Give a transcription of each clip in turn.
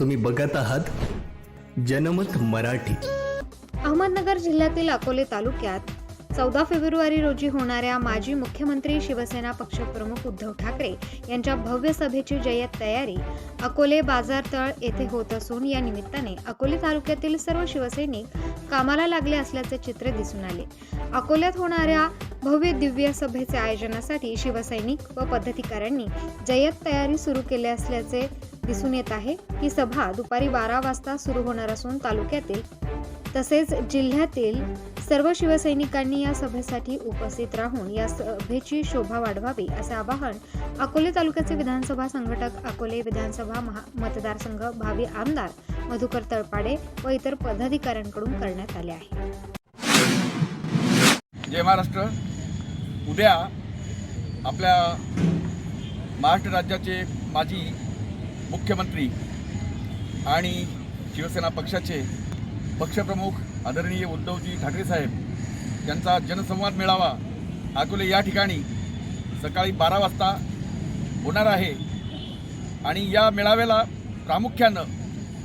तुम्ही बघत आहात जनमत मराठी. अहमदनगर जिल्ह्यातील अकोले तालुक्यात चौदा फेब्रुवारी रोजी होणाऱ्या माजी मुख्यमंत्री शिवसेना पक्षप्रमुख उद्धव ठाकरे यांच्या भव्य सभेची जय्यत तयारी अकोले बाजारतळ येथे होत असून या निमित्ताने अकोले तालुक्यातील सर्व शिवसैनिक कामाला लागले असल्याचे चित्र दिसून आले. अकोल्यात होणाऱ्या भव्य दिव्य सभेचे आयोजनासाठी शिवसैनिक व पद्धतीकारांनी जय्यत तयारी सुरू केली असल्याचे दिसून येत आहे ही सभा दुपारी बारा वाजता सुरू होणार असून तालुक्यातील तसेच जिल्ह्यातील सर्व शिवसैनिकांनी या सभेसाठी उपस्थित राहून या सभेची शोभा वाढवावी असे आवाहन अकोले तालुक्याचे विधानसभा संघटक अकोले विधानसभा महा मतदारसंघ भावी आमदार मधुकर तळपाडे व इतर पदाधिकाऱ्यांकडून करण्यात आले आहे. जय महाराष्ट्र. उद्या आपल्या महाराष्ट्र राज्याचे माजी मुख्यमंत्री आणि शिवसेना पक्षाचे पक्षप्रमुख आदरणीय उद्धवजी ठाकरे साहेब यांचा जनसंवाद मेळावा अकोले या ठिकाणी सकाळी बारा वाजता होणार आहे. आणि या मेळाव्याला प्रामुख्यानं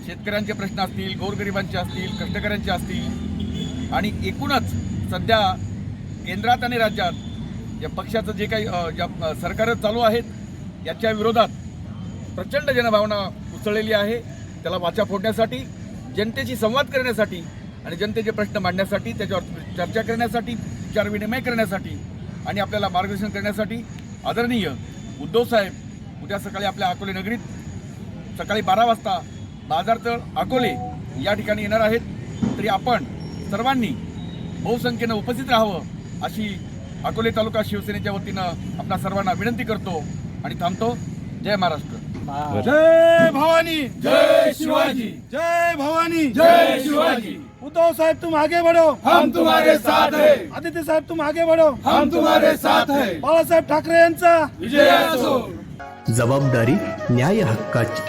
शेतकऱ्यांचे प्रश्न असतील गोरगरिबांचे असतील कष्टकऱ्यांचे असतील आणि एकूणच सध्या केंद्रात आणि राज्यात या पक्षाचं जे काही ज्या सरकारं चालू आहेत याच्या विरोधात प्रचंड जनभावना उसळलेली आहे. त्याला वाचा फोडण्यासाठी जनतेशी संवाद करण्यासाठी आणि जनतेचे प्रश्न मांडण्यासाठी त्याच्यावर चर्चा करण्यासाठी विचारविनिमय करण्यासाठी आणि आपल्याला मार्गदर्शन करण्यासाठी आदरणीय उद्धवसाहेब उद्या सकाळी आपल्या अकोले नगरीत सकाळी बारा वाजता बाजारतळ अकोले या ठिकाणी येणार आहेत. तरी आपण सर्वांनी बहुसंख्येनं उपस्थित राहावं अशी अकोले तालुका शिवसेनेच्या वतीनं आपल्या सर्वांना विनंती करतो आणि थांबतो. जय महाराष्ट्र. जय भवानी. जय शिवाजी. जय भवानी. जय शिवाजी. उद्धव साहब तुम आगे बढ़ो. हम तुम्हारे साथ है. आदित्य साहेब तुम आगे बढ़ो. हम तुम्हारे साथ है. बाळासाहेब ठाकरे यांचा. विजय असो. जबाबदारी न्याय हक्काची.